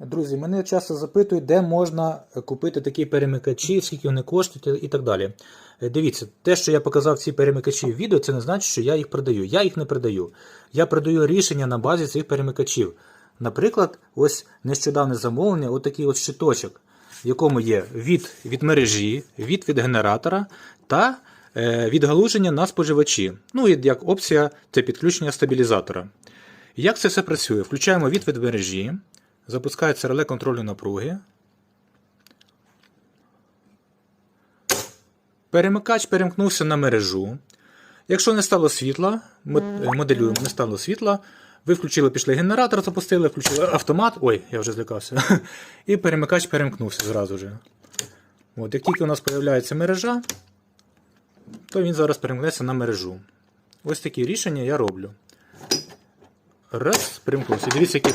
Друзі, мене часто запитують, де можна купити такі перемикачі, скільки вони коштують і так далі. Е, Дивіться, те, що я показав ці перемикачі в відео, це не значить, що я їх продаю. Я їх не продаю. Я продаю рішення на базі цих перемикачів. Наприклад, ось нещодавне замовлення, отакий от щиточок, в якому є від від мережі, від від генератора та е, відгалуження на споживачі. Ну і як опція це підключення стабілізатора. Як це все працює? Включаємо від від мережі, запускається реле контролю напруги. Перемикач перемкнувся на мережу. Якщо не стало світла, е, моделюємо, не стало світла. Ви включили, пішли генератор, запустили, включили автомат. Ой, я вже злякався. І перемикач перемкнувся зразу же. От, як тільки у нас з'являється мережа, то він зараз перемкнеться на мережу. Ось такі рішення я роблю. Раз, перемкнувся. Дивіться, який